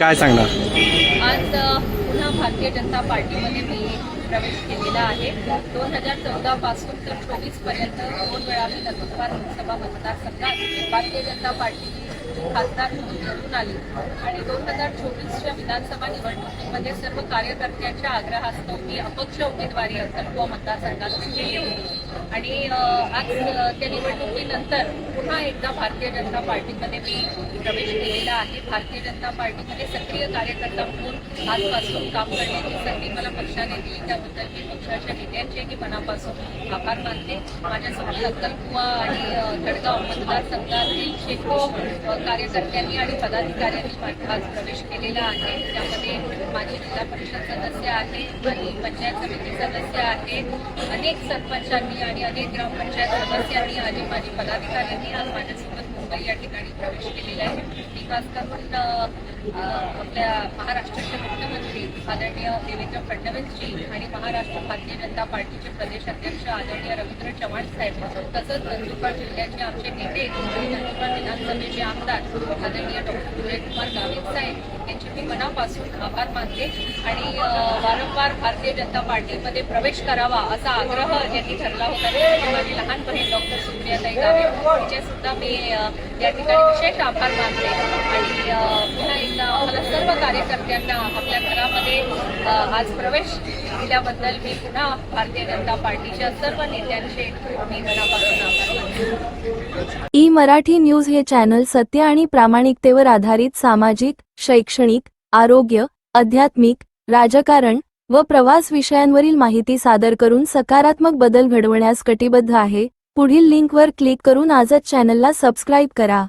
काय सांगणार? आज पुन्हा भारतीय जनता पार्टीमध्ये मी प्रवेश केलेला आहे. दोन हजार चौदा पासून तर चोवीसपर्यंत दोन वेळा मी नंदुरबार लोकसभा मतदारसंघात भारतीय जनता पार्टी खासदार म्हणून निवडून आली. आणि दोन हजार चोवीसच्या विधानसभा निवडणुकीमध्ये सर्व कार्यकर्त्यांच्या आग्रहास्तव मी अपक्ष उमेदवारी अथर्व मतदारसंघातून केली होती. आणि आज त्या निवडणुकीनंतर पुन्हा एकदा भारतीय जनता पार्टीमध्ये मी प्रवेश केलेला आहे. भारतीय जनता पार्टीमध्ये सक्रिय कार्यकर्ता म्हणून आजपासून काम करण्याची संधी मला पक्षाने दिली. त्याबद्दल मी पक्षाच्या नेत्यांचेही मनापासून आभार मानते. माझ्यासोबत अक्कलकुवा आणि अ, मतदारसंघातील शेकडो कार्यकर्त्यांनी आणि पदाधिकाऱ्यांनी माझा आज प्रवेश केलेला आहे. त्यामध्ये माझे जिल्हा परिषद सदस्य आहे आणि पंचायत समिती सदस्य आहे अनेक सरपंचांनी आणि अनेक ग्रामपंचायत सदस्यांनी आणि माझी पदाधिकाऱ्यांनी आज माझ्यासोबत मुंबई या ठिकाणी प्रवेश केलेला आहे. मी खास करून आपल्या महाराष्ट्राचे मुख्यमंत्री आदरणीय देवेंद्र फडणवीसजी आणि महाराष्ट्र भारतीय जनता पार्टीचे प्रदेश अध्यक्ष आदरणीय रवींद्र चव्हाण साहेब तसंच नंदुरबार जिल्ह्याचे आमचे नेते नंदुरबार विधानसभेचे आमदार आदरणीय डॉक्टर उदयकुमार गावित साहेब मी मनापासून आभार मानते आणि वारंवार भारतीय जनता पार्टीमध्ये प्रवेश करावा असा आग्रह ज्यांनी ठरला होता. माझी लहान बहीण डॉक्टर सुप्रियाताई गावे तिचे सुद्धा मी या ठिकाणी विशेष आभार मानते. आणि पुन्हा एकदा आम्हाला सर्व कार्यकर्त्यांना आपल्या घरामध्ये आज प्रवेश दिल्याबद्दल मी पुन्हा भारतीय जनता पार्टीच्या सर्व नेत्यांचे मी मनापासून ई मराठी न्यूज हे चॅनल सत्य आणि प्रामाणिकतेवर आधारित सामाजिक शैक्षणिक आरोग्य आध्यात्मिक राजकारण व प्रवास विषयांवरील माहिती सादर करून सकारात्मक बदल घडवण्यास कटिबद्ध आहे. पुढील लिंकवर क्लिक करून आजच चॅनलला सबस्क्राईब करा.